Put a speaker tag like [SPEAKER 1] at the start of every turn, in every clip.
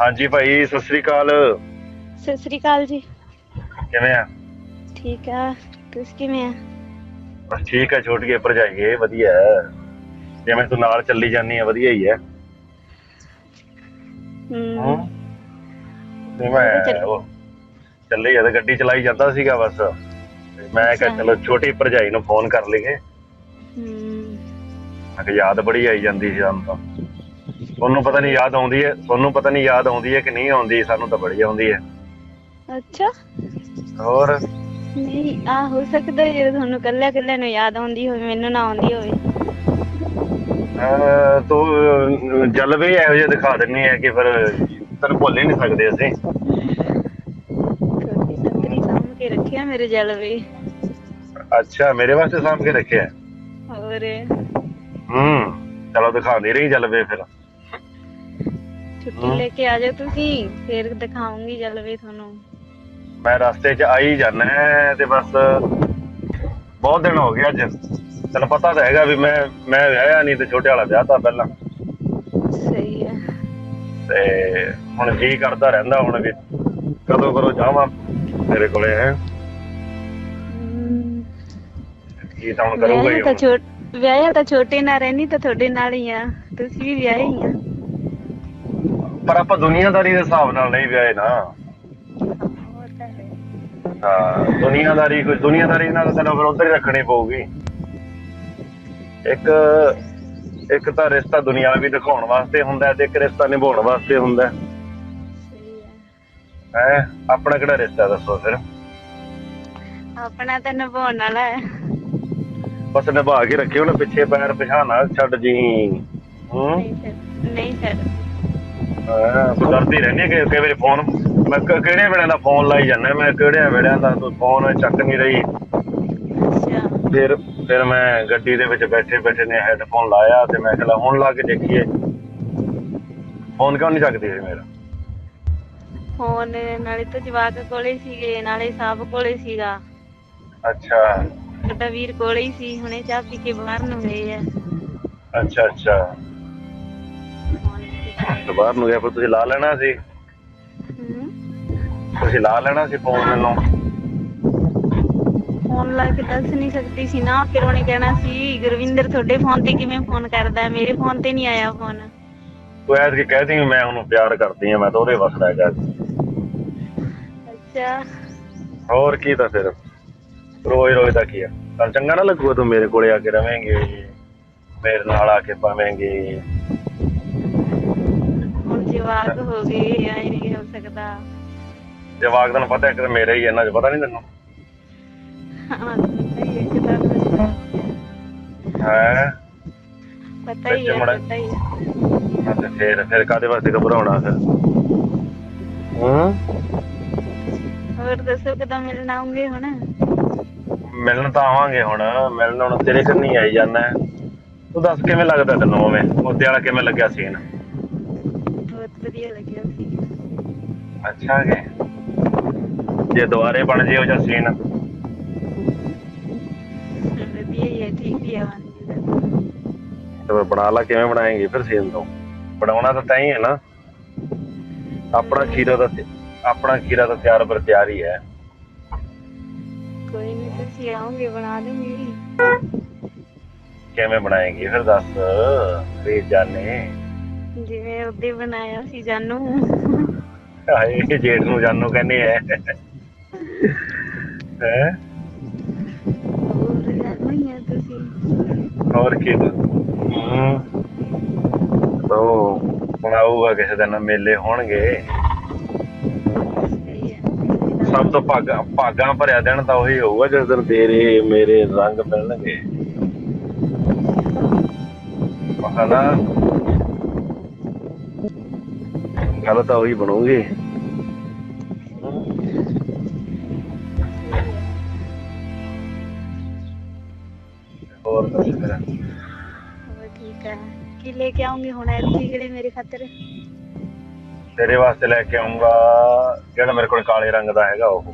[SPEAKER 1] ਹਾਂਜੀ ਭਾਈ ਸਤਿ ਸ੍ਰੀ ਅਕਾਲ।
[SPEAKER 2] ਸਤਿ ਸ੍ਰੀ ਅਕਾਲ ਜੀ।
[SPEAKER 1] ਕਿਵੇਂ ਆ?
[SPEAKER 2] ਠੀਕ ਆ ਤੁਸੀਂ ਕਿਵੇਂ ਆ?
[SPEAKER 1] ਬਸ ਠੀਕ ਆ ਛੋਟੀਏ ਭਰਜਾਈਏ ਵਧੀਆ ਹੈ। ਜਿਵੇਂ ਤੂੰ ਨਾਲ ਚੱਲੀ ਜਾਨੀ ਆ ਵਧੀਆ ਹੀ ਹੈ।
[SPEAKER 2] ਹਮ,
[SPEAKER 1] ਤੇ ਮੈਂ
[SPEAKER 2] ਚੱਲ-
[SPEAKER 1] ਉਹ ਚੱਲੀ ਆ ਤੇ ਗੱਡੀ ਚਲਾਈ ਜਾਂਦਾ ਸੀਗਾ ਬਸ। ਤੇ ਮੈਂ ਕਿਹਾ
[SPEAKER 2] ਅੱਛਾ।
[SPEAKER 1] ਚਲੋ ਛੋਟੀ ਭਰਜਾਈ ਨੂੰ ਫੋਨ ਕਰ ਲਈਏ।
[SPEAKER 2] ਹਮ,
[SPEAKER 1] ਮੈਂ ਕਿਹਾ ਯਾਦ ਬੜੀ ਆਈ ਜਾਂਦੀ ਸੀ ਸਾਨੂੰ ਤਾਂ। ਤੁਹਾਨੂੰ ਪਤਾ ਨਹੀਂ ਯਾਦ ਆਉਂਦੀ ਹੈ ਤੁਹਾਨੂੰ ਪਤਾ ਨਹੀਂ ਯਾਦ ਆਉਂਦੀ ਹੈ ਕਿ ਨਹੀਂ ਆਉਂਦੀ ਸਾਨੂੰ ਤਾਂ ਬੜੀ ਆਉਂਦੀ ਹੈ।
[SPEAKER 2] ਅੱਛਾ।
[SPEAKER 1] ਹੋਰ?
[SPEAKER 2] ਨਹੀਂ ਆ ਹੋ ਸਕਦਾ ਜੇ ਤੁਹਾਨੂੰ ਕੱਲਿਆ ਕੱਲਿਆ ਨੂੰ ਯਾਦ ਆਉਂਦੀ ਹੋਵੇ ਮੈਨੂੰ ਨਾ ਆਉਂਦੀ ਹੋਵੇ।
[SPEAKER 1] ਅਹ ਤੂੰ ਜਲਵੇ ਇਹੋ ਜਿਹੇ ਦਿਖਾ ਦਿੰਨੀ ਹੈ ਕਿ ਫਿਰ ਤੈਨੂੰ ਭੁੱਲ ਹੀ ਨਹੀਂ ਸਕਦੇ ਅਸੀਂ।
[SPEAKER 2] ਤੁਹਾਡੀ ਸੰਤਰੀ ਸਾਂਭ ਕੇ ਰੱਖਿਆ ਮੇਰੇ ਜਲਵੇ।
[SPEAKER 1] ਅੱਛਾ ਮੇਰੇ ਵਾਸਤੇ ਸਾਂਭ ਕੇ ਰੱਖਿਆ?
[SPEAKER 2] ਹੋਰ?
[SPEAKER 1] ਹੂੰ ਚਲੋ ਦਿਖਾਉਂਦੀ ਰਹੀ ਜਲਵੇ ਫਿਰ।
[SPEAKER 2] ਛੁੱਟੀ। ਲੈ ਕੇ ਆ ਜਾਓ ਤੁਸੀਂ ਫੇਰ ਦਿਖਾਉਂਗੀ ਜਲਵੇ ਤੁਹਾਨੂੰ।
[SPEAKER 1] ਮੈਂ ਰਸਤੇ 'ਚ ਆਈ ਜਾਣਾ ਤੇ ਬਸ ਬਹੁਤ ਦਿਨ ਹੋ ਗਏ ਅੱਜ। ਤੈਨੂੰ ਪਤਾ ਤਾਂ ਹੈਗਾ ਵੀ ਮੈਂ ਮੈਂ ਵਿਆਹਿਆ ਨਹੀਂ ਤੇ ਛੋਟੇ ਵਾਲਾ ਵਿਆਹ ਤਾਂ ਪਹਿਲਾਂ।
[SPEAKER 2] ਸਹੀ ਹੈ।
[SPEAKER 1] ਤੇ ਹੁਣ ਜੀ ਕਰਦਾ ਰਹਿੰਦਾ ਹੁਣ ਵੀ। ਕਦੋਂ ਕਰੋ ਜਾਵਾਂ ਤੇਰੇ ਕੋਲੇ ਹੈ? ਕੀ ਤਾਂ ਹੁਣ ਕਰੂਗਾ ਹੀ
[SPEAKER 2] ਵਿਆਹਿਆ ਤਾਂ। ਛੋਟ ਵਿਆਹਿਆ ਤਾਂ ਛੋਟੇ ਨਾਲ ਰਹਿਣੀ ਤਾਂ ਤੁਹਾਡੇ ਨਾਲ ਹੀ ਆ। ਤੁਸੀਂ ਵੀ ਵਿਆਹੇ ਹੀ ਆ।
[SPEAKER 1] ਪਰ ਆਪਾਂ ਦੁਨੀਆਦਾਰੀ ਦੇ ਹਿਸਾਬ ਨਾਲ ਨਹੀਂ ਵਿਆਹੇ ਨਾ।
[SPEAKER 2] ਹੈ
[SPEAKER 1] ਦੁਨੀਆਦਾਰੀ ਕੋਈ ਦੁਨੀਆਦਾਰੀ ਨਾਲ ਤੈਨੂੰ ਫਿਰ ਉਧਰ ਹੀ ਰੱਖਣੀ ਪਊਗੀ। ਇੱਕ ਇੱਕ ਤਾਂ ਰਿਸ਼ਤਾ ਦੁਨਿਆਵੀ ਦਿਖਾਉਣ ਵਾਸਤੇ ਹੁੰਦਾ ਤੇ ਇੱਕ ਰਿਸ਼ਤਾ ਨਿਭਾਉਣ ਵਾਸਤੇ ਹੁੰਦਾ।
[SPEAKER 2] ਹੈ?
[SPEAKER 1] ਆਪਣਾ ਕਿਹੜਾ ਰਿਸ਼ਤਾ ਦੱਸੋ ਫਿਰ?
[SPEAKER 2] ਆਪਣਾ ਤਾਂ ਨਿਭਾਉਣ ਵਾਲਾ ਹੈ।
[SPEAKER 1] ਬਸ ਨਿਭਾ ਕੇ ਰੱਖਿਓ ਨਾ ਪਿੱਛੇ ਪੈਰ ਪਿਛਾਣਾ ਛੱਡ ਜੀ। ਹੂੰ?
[SPEAKER 2] ਨਹੀਂ ਸਰ ਨਹੀਂ ਸਰ
[SPEAKER 1] ਤੂੰ ਡਰਦੀ ਰਹਿੰਦੀ ਹੈ ਕਿ ਕਈ ਵਾਰੀ ਫੋਨ ਮੈਂ ਕ- ਕਿਹੜੇ ਵੇਲੇ ਦਾ ਫੋਨ ਲਾਈ ਜਾਂਦਾ? ਮੈਂ ਕਿਹੜੇ ਵੇਲੇ ਦਾ ਤੂੰ ਫੋਨ ਚੱਕ ਨਹੀਂ ਰਹੀ?
[SPEAKER 2] ਅੱਛਾ।
[SPEAKER 1] ਫਿਰ ਫਿਰ ਮੈਂ ਗੱਡੀ ਦੇ ਵਿੱਚ ਬੈਠੇ ਬੈਠੇ ਨੇ ਹੈੱਡਫੋਨ ਲਾਇਆ ਤੇ ਮੈਂ ਕਿਹਾ ਹੁਣ ਲਾ ਕੇ ਦੇਖੀਏ। ਫੋਨ ਕਿਉਂ ਨਹੀਂ ਚੱਕਦੀ ਮੇਰਾ?
[SPEAKER 2] ਫੋਨ ਨਾਲੇ ਤਾਂ ਜਵਾਕ ਕੋਲੇ ਸੀਗੇ ਨਾਲੇ ਸਾਬ ਕੋਲੇ ਸੀਗਾ।
[SPEAKER 1] ਅੱਛਾ।
[SPEAKER 2] ਤੁਹਾਡਾ ਵੀਰ ਕੋਲੇ ਹੀ ਸੀ ਹੁਣੇ ਚਾਹ ਪੀ ਕੇ ਬਾਹਰ ਨੂੰ ਗਏ ਆ।
[SPEAKER 1] ਅੱਛਾ ਅੱਛਾ। ਤੇ ਬਾਹਰ ਨੂੰ ਗਿਆ ਫਿਰ ਤੁਸੀਂ ਲਾ ਲੈਣਾ ਸੀ। ਤੁਸੀਂ ਲਾ ਲੈਣਾ ਸੀ ਫੋਨ ਮੈਨੂੰ।
[SPEAKER 2] ਫੋਨ ਲਾ ਕੇ ਦੱਸ ਨਹੀਂ ਸਕਦੀ ਸੀ ਨਾ ਫਿਰ ਉਹਨੇ ਕਹਿਣਾ ਸੀ ਗੁਰਵਿੰਦਰ ਤੁਹਾਡੇ ਫੋਨ ਤੇ ਕਿਵੇਂ ਫੋਨ ਕਰਦਾ? ਮੇਰੇ ਫੋਨ ਤੇ ਨਹੀਂ ਆਇਆ ਫੋਨ
[SPEAKER 1] ਤੂੰ ਐਤ ਕੀ ਕਹਦੀ ਮੈਂ ਉਹਨੂੰ ਪਿਆਰ ਕਰਦੀ ਆ ਮੈਂ ਤਾਂ ਉਹਦੇ ਵਸਦਾ ਹੈਗਾ
[SPEAKER 2] ਅੱਛਾ।
[SPEAKER 1] ਹੋਰ ਕੀ ਤਾਂ ਫਿਰ? ਰੋਜ਼ ਰੋਜ਼ ਦਾ ਕੀ ਆ? ਤਾਂ ਚੰਗਾ ਨਾ ਲੱਗੂਗਾ ਤੂੰ ਮੇਰੇ ਕੋਲੇ ਆ ਕੇ ਰਵੇਂਗੇ। ਮੇਰੇ ਨਾਲ ਆ ਕੇ ਪਾਵੇਂਗੇ।
[SPEAKER 2] ਜਵਾਕ ਹੋ ਗਏ ਐ ਨਹੀਂ ਹੋ ਸਕਦਾ।
[SPEAKER 1] ਜਵਾਕ ਤੈਨੂੰ ਪਤਾ ਇੱਕ ਤਾਂ ਮੇਰੇ ਹੀ ਇਹਨਾਂ ਚ ਪਤਾ ਨਹੀਂ ਤੈਨੂੰ।
[SPEAKER 2] ਹਾਂ ਪਤਾ ਹੀ ਹੈ ਪਤਾ
[SPEAKER 1] ਹੈ
[SPEAKER 2] ਹੀ ਹੈ
[SPEAKER 1] ਮੜਾ-
[SPEAKER 2] ਪਤਾ ਹੀ ਹੈ।
[SPEAKER 1] ਤੇ ਫਿਰ ਫਿਰ ਕਾਦੇ ਵਾਸਤੇ ਘਬਰਾਉਣਾ ਫਿਰ? ਹੂੰ?
[SPEAKER 2] ਹੋਰ ਦੱਸੋ ਕਦੋਂ ਮਿਲਣ ਆਉਂਗੇ ਹੁਣ?
[SPEAKER 1] ਮਿਲਣ ਤਾਂ ਆਵਾਂਗੇ ਹੁਣ। ਮਿਲਣ ਹੁਣ ਤੇਰੇ ਕੰਨੀ ਆਈ ਜਾਣਾ ਤੂੰ ਦੱਸ ਕਿਵੇਂ ਲੱਗਦਾ ਤੈਨੂੰ ਉਵੇਂ? ਉਹਦੇ ਵਾਲਾ ਕਿਵੇਂ ਲੱਗਿਆ ਸੀਨ?
[SPEAKER 2] ਵਧੀਆ ਲੱਗਿਆ ਸੀ।
[SPEAKER 1] ਅੱਛਾ ਕਿ ਜੇ ਦੁਬਾਰੇ ਬਣ ਜੇ ਉਹ ਜਿਹਾ ਸੀਨ।
[SPEAKER 2] ਵਧੀਆ ਹੀ ਹੈ ਠੀਕ ਹੀ ਹੈ
[SPEAKER 1] ਤੇ ਬਣਾ ਲਾ ਕਿਵੇਂ ਬਣਾਏਂਗੇ ਫਿਰ ਸੀਨ ਤੋਂ? ਬਣਾਉਣਾ ਤਾਂ ਤਾਂ ਹੀ ਹੈ ਨਾ। ਆਪਣਾ ਖੀਰਾ ਦਾ ਆਪਣਾ ਖੀਰਾ ਤਾਂ ਤਿਆਰ ਪਰ ਤਿਆਰ ਹੀ ਹੈ।
[SPEAKER 2] ਕੋਈ ਨਹੀਂ ਤੁਸੀਂ ਆਓਗੇ ਬਣਾ ਦੂੰਗੀ।
[SPEAKER 1] ਕਿਵੇਂ ਬਣਾਏਂਗੇ ਫਿਰ ਦੱਸ ਵੀ ਜਾਣੇ।
[SPEAKER 2] ਜਿਵੇਂ ਉਹਦੇ ਬਣਾਇਆ ਸੀ ਜਾਨੂ।
[SPEAKER 1] ਹਾਏ ਜੇਠ ਨੂੰ ਜਾਨੂ ਕਹਿੰਦੇ ਐ ਹੈ?
[SPEAKER 2] ਹੋਰ
[SPEAKER 1] ਕੀ? ਹੂੰ। ਤੋ ਬਣਾਊਗਾ ਕਿਸੇ ਦਿਨ ਮੇਲੇ ਹੋਣਗੇ। ਸਭ ਤੋਂ ਭਾਗਾਂ ਭਾਗਾਂ ਭਰਿਆ ਦਿਨ ਤਾਂ ਉਹੀ ਹੋਊਗਾ ਜਿਸ ਦਿਨ ਤੇਰੇ ਮੇਰੇ ਰੰਗ ਮਿਲਣਗੇ। ਮਹਾਨਾ ਗੱਲ ਤਾਂ ਉਹੀ ਬਣੂਗੀ। ਹੋਰ ਦੱਸ ਫਿਰ
[SPEAKER 2] ਹੋਰ ਠੀਕ ਹੈ ਕੀ ਲੈ ਕੇ ਆਉਂਗੇ ਹੁਣ ਐਤਕੀ ਕਿਹੜੇ ਮੇਰੇ ਖਾਤਰ?
[SPEAKER 1] ਤੇਰੇ ਵਾਸਤੇ ਲੈ ਕੇ ਆਉਂਗਾ ਜਿਹੜਾ ਮੇਰੇ ਕੋਲ ਕਾਲੇ ਰੰਗ ਦਾ ਹੈਗਾ ਉਹ।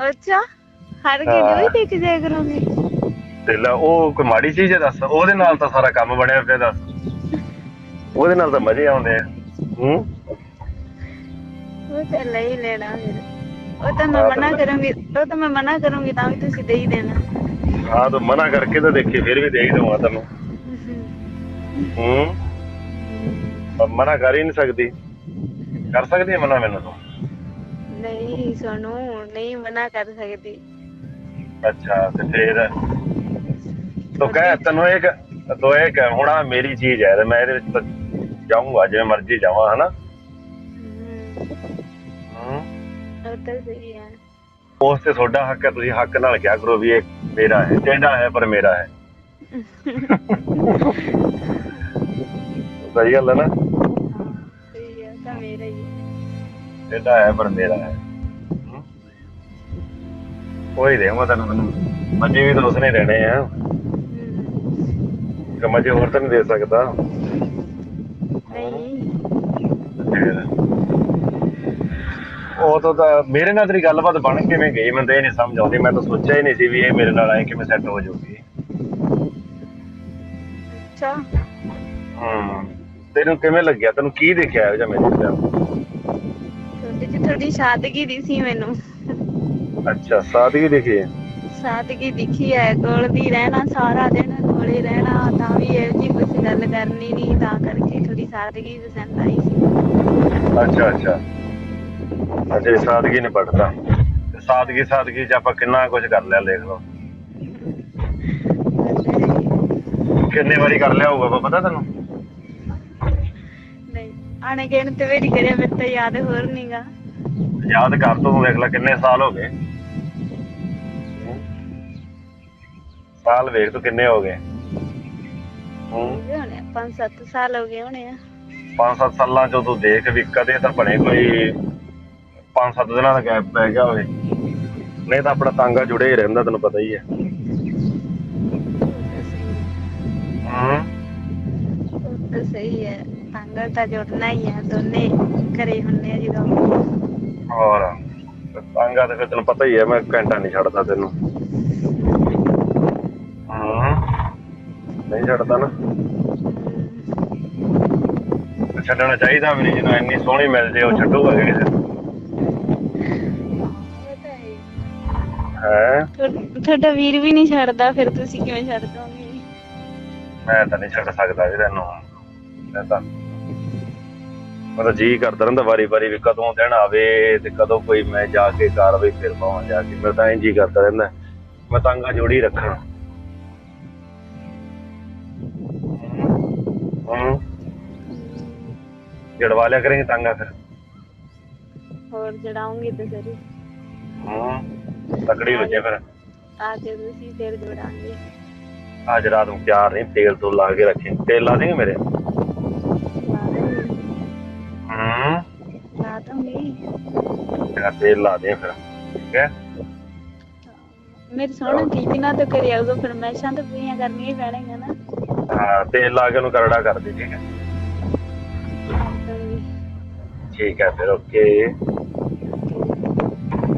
[SPEAKER 2] ਅੱਛਾ ਹਰ ਕੇ
[SPEAKER 1] ਹਾਂ।
[SPEAKER 2] ਜੋ ਹੀ ਦੇ ਕੇ ਜਾਇਆ ਕਰੋਗੇ।
[SPEAKER 1] ਤੇ ਲੈ ਉਹ ਕੋਈ ਮਾੜੀ ਚੀਜ਼ ਹੈ ਦੱਸ? ਉਹਦੇ ਨਾਲ ਤਾਂ ਸਾਰਾ ਕੰਮ ਬਣਿਆ ਪਿਆ ਦੱਸ। ਉਹਦੇ ਨਾਲ ਤਾਂ ਮਜ਼ੇ ਆਉਂਦੇ ਆ। ਹੂੰ?
[SPEAKER 2] ਉਹ ਤਾਂ ਲੈ ਹੀ ਲੈਣਾ ਫਿਰ। ਉਹ ਤਾਂ ਮੈਂ ਮਨਾ ਕਰੂੰਗੀ ਉਹ ਤਾਂ ਮੈਂ ਮਨਾ ਕਰੂੰਗੀ ਤਾਂ ਵੀ ਤੁਸੀਂ ਦੇ ਹੀ ਦੇਣਾ।
[SPEAKER 1] ਆ ਤੂੰ ਮਨਾ ਕਰਕੇ ਤਾਂ ਦੇਖੀ ਫਿਰ ਵੀ ਦੇ ਹੀ ਦਊਂਗਾ ਤੈਨੂੰ। ਹੂੰ? ਪਰ ਮਨਾ ਕਰ ਹੀ ਨਹੀਂ ਸਕਦੀ। ਕਰ ਸਕਦੀ ਹੈ ਮਨਾ ਮੈਨੂੰ ਤੂੰ।
[SPEAKER 2] ਨਹੀਂ ਸੋਨੂੰ ਨਹੀਂ ਮਨਾ ਕਰ ਸਕਦੀ।
[SPEAKER 1] ਅੱਛਾ ਤੇ ਫਿਰ? ਤੂੰ ਕਹਿ ਤੈਨੂੰ ਇੱਕ ਤੂੰ ਇਹ ਕਹਿ ਹੁਣ ਆਹ ਮੇਰੀ ਚੀਜ਼ ਹੈ ਤੇ ਮੈਂ ਇਹਦੇ ਵਿੱਚ ਤਾਂ ਜਾਊਂਗਾ ਜਿਵੇਂ ਮਰਜ਼ੀ ਜਾਵਾਂ ਹਨਾ?
[SPEAKER 2] ਹਮ,
[SPEAKER 1] ਹੂੰ।
[SPEAKER 2] ਉਹ ਤਾਂ ਸਹੀ ਹੈ।
[SPEAKER 1] ਉਸ ਤੇ ਤੁਹਾਡਾ ਹੱਕ ਹੈ ਤੁਸੀਂ ਹੱਕ ਨਾਲ ਕਿਹਾ ਕਰੋ ਵੀ ਇਹ ਮੇਰਾ ਹੈ ਤੇਰਾ ਹੈ ਪਰ ਮੇਰਾ ਹੈ। ਸਹੀ ਗੱਲ ਹੈ ਨਾ?
[SPEAKER 2] ਸਹੀ ਹੈ ਉਹ ਤਾਂ ਮੇਰਾ ਹੀ ਹੈ।
[SPEAKER 1] ਤੇਰਾ ਹੈ ਪਰ ਮੇਰਾ ਹੈ? ਕੋਈ ਦੇ ਮੈਂ ਤੈਨੂੰ ਮੈਨੂੰ ਮਜੇ ਵੀ ਤਾਂ ਉਸਨੇ ਦੇਣੇ ਆ।
[SPEAKER 2] ਹਮ,
[SPEAKER 1] ਕਿ ਮਜੇ ਹੋਰ ਤਾਂ ਨਹੀਂ ਦੇ ਸਕਦਾ।
[SPEAKER 2] ਨਹੀਂ।
[SPEAKER 1] ਉਹ ਤਾਂ ਤਾਂ ਮੇਰੇ ਨਾਲ ਤੇਰੀ ਗੱਲਬਾਤ ਬਣ ਕਿਵੇਂ ਗਈ? ਮੈਨੂੰ ਤਾਂ ਇਹ ਨਹੀਂ ਸਮਝ ਆਉਂਦੀ। ਮੈਂ ਤਾਂ ਸੋਚਿਆ ਹੀ ਨਹੀਂ ਸੀ ਵੀ ਇਹ ਮੇਰੇ ਨਾਲ ਆਏ ਕਿਵੇਂ ਸੈੱਟ ਹੋ ਜਾਊਗੀ।
[SPEAKER 2] ਅੱਛਾ।
[SPEAKER 1] ਹੂੰ। ਤੈਨੂੰ ਕਿਵੇਂ ਲੱਗਿਆ? ਤੈਨੂੰ ਕੀ ਦੇਖਿਆ ਇਹੋ ਜਿਹਾ ਮੇਰੇ ਚ
[SPEAKER 2] ਤੁਹਾਡੇ ਚ ਥੋੜੀ ਸਾਦਗੀ ਦਿਸੀ ਮੈਨੂੰ।
[SPEAKER 1] ਅੱਛਾ ਸਾਦਗੀ ਦੇਖੀ
[SPEAKER 2] ਸਾਦਗੀ ਦਿਖੀ ਹੈ ਕੋਲ ਦੀ ਰਹਿਣਾ ਸਾਰਾ ਦਿਨ ਕੋਲੇ ਰਹਿਣਾ ਤਾਂ ਵੀ ਇਹ ਜੀ ਕੁਝ ਗੱਲ ਕਰਨੀ ਨਹੀਂ ਤਾਂ ਕਰਕੇ। ਥੋੜੀ ਸਾਦਗੀ ਪਸੰਦ ਆਈ ਸੀ।
[SPEAKER 1] ਅੱਛਾ ਅੱਛਾ। ਅੱਛਾ ਸਾਦਗੀ ਨੇ ਪੜਦਾ ਸਾਦਗੀ ਸਾਦਗੀ ਚ ਆਪਾਂ ਕਿੰਨਾ ਕੁਝ ਕਰ ਲਿਆ ਦੇਖ ਲਓ। ਕਿੰਨੇ ਵਾਰੀ ਕਰ ਲਿਆ ਹੋਊਗਾ ਪਤਾ ਤੈਨੂੰ?
[SPEAKER 2] ਨਹੀਂ ਆਣੇ ਗੇਣ ਤੇ ਵੇੜੀ ਕਰਿਆ ਮੈਨੂੰ ਤਾਂ ਯਾਦ ਹੋਰ ਨਹੀਂਗਾ
[SPEAKER 1] ਯਾਦ ਕਰ ਤੂੰ ਦੇਖ ਲੈ ਕਿੰਨੇ ਸਾਲ ਹੋ ਗਏ। ਸਾਲ ਵੇਖ ਤੂੰ ਕਿੰਨੇ ਹੋ ਗਏ। ਹੂੰ।
[SPEAKER 2] ਹੋਣੇ 5-7 ਸਾਲ ਹੋ ਗਏ ਹੋਣੇ ਆ।
[SPEAKER 1] ਪੰਜ ਸੱਤ ਸਾਲਾਂ ਚੋਂ ਤੂੰ ਦੇਖ ਵੀ ਕਦੇ ਤਾਂ ਬਣੇ ਕੋਈ ਪੰਜ ਸੱਤ ਦਿਨਾਂ ਦਾ ਗੈਪ ਪੈ ਗਿਆ ਹੋਵੇ। ਨਹੀਂ ਤਾਂ ਆਪਣਾ ਤਾਂਗਾ ਜੁੜੇ ਹੀ ਰਹਿੰਦਾ ਤੈਨੂੰ ਪਤਾ ਹੀ ਹੈ ਹੂੰ।
[SPEAKER 2] ਉਹ ਤਾਂ ਸਹੀ ਹੈ ਤਾਂਗਾ ਤਾਂ ਜੁੜਨਾ ਹੀ ਹੈ ਦੋਨੇ ਘਰੇ ਹੁੰਦੇ ਆ ਜਦੋਂ।
[SPEAKER 1] ਹੋਰ ਤਾਂਗਾ ਤੇ ਫਿਰ ਤੈਨੂੰ ਪਤਾ ਹੀ ਹੈ ਮੈਂ ਘੰਟਾ ਨਹੀਂ ਛੱਡਦਾ ਤੈਨੂੰ। ਨਹੀਂ ਛੱਡਦਾ ਨਾ। ਛੱਡਣਾ ਚਾਹੀਦਾ ਵੀ ਨਹੀਂ ਜਦੋਂ ਇੰਨੀ ਸੋਹਣੀ ਮਿਲ ਜੇ ਉਹ ਛੱਡੂਗਾ ਕਿ ਕਿਸੇ ਨੂੰ।
[SPEAKER 2] ਉਹ ਤਾਂ ਹੈ। ਹੀ।
[SPEAKER 1] ਹੈਂ
[SPEAKER 2] ਤੁਹਾ- ਤੁਹਾਡਾ ਵੀਰ ਵੀ ਨਹੀਂ ਛੱਡਦਾ ਫਿਰ ਤੁਸੀਂ ਕਿਵੇਂ ਛੱਡ ਦੋਗੇ?
[SPEAKER 1] ਮੈਂ ਤਾਂ ਨਹੀਂ ਛੱਡ ਸਕਦਾ ਵੀ ਤੈਨੂੰ ਮੈਂ ਤਾਂ ਮੇਰਾ ਜੀ ਕਰਦਾ ਰਹਿੰਦਾ ਵਾਰੀ ਵਾਰੀ ਵੀ ਕਦੋਂ ਦਿਨ ਆਵੇ ਤੇ ਕਦੋਂ ਕੋਈ ਮੈਂ ਜਾ ਕੇ ਕਾਰਵਾਈ ਫਿਰ ਪਾਵਾਂ ਜਾ ਕੇ। ਮੇਰਾ ਤਾਂ ਇੰਝ ਹੀ ਕਰਦਾ ਰਹਿੰਦਾ। ਮੈਂ ਤਾਂਗਾ ਜੋੜੀ ਰੱਖਾਂ। ਹੂੰ। ਜੜਵਾ ਲਿਆ ਕरेंगे ਤਾਂਗਾ ਫਿਰ।
[SPEAKER 2] ਹੋਰ ਜੜਾਉਂਗੀ ਤੇ ਸਰੀ
[SPEAKER 1] ਹੂੰ। ਤਕੜੀ ਹੋ ਜੇ ਫਿਰ।
[SPEAKER 2] ਆ ਕੇ ਤੁਸੀਂ ਫਿਰ ਜੋੜਾਂਗੇ।
[SPEAKER 1] ਅੱਜ ਰਾਤ ਨੂੰ ਤਿਆਰ ਨਹੀਂ ਤੇਲ ਤੋਂ ਲਾ ਕੇ ਰੱਖੇ। ਤੇਲ ਲਾ ਦੇਂਗੇ ਮੇਰੇ? ਹੂੰ।
[SPEAKER 2] ਲਾ ਦੂੰਗੀ
[SPEAKER 1] ਤੇਰਾ ਤੇਲ ਲਾ ਦੇ ਫਿਰ ਠੀਕ ਹੈ?
[SPEAKER 2] ਮੇਰੇ ਸੋਹਣਾ ਠੀਕ ਨਾ ਤਾਂ ਕਰਿਆ ਉਦੋਂ ਫਰਮੈਸ਼ਾਂ ਤਾਂ ਪੂਰੀਆਂ ਕਰਨੀਆਂ ਹੀ ਪੈਣਗੀਆਂ ਨਾ।
[SPEAKER 1] ਹਾਂ ਤੇਲ ਲਾ ਕੇ ਉਹਨੂੰ ਕਰੜਾ ਕਰ ਦੇ ਠੀਕ ਹੈ ਠੀਕ ਹੈ ਫਿਰ ਓਕੇ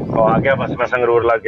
[SPEAKER 1] ਉਹ ਆ ਗਿਆ ਬਸ, ਮੈਂ ਸੰਗਰੂਰ ਲੱਗ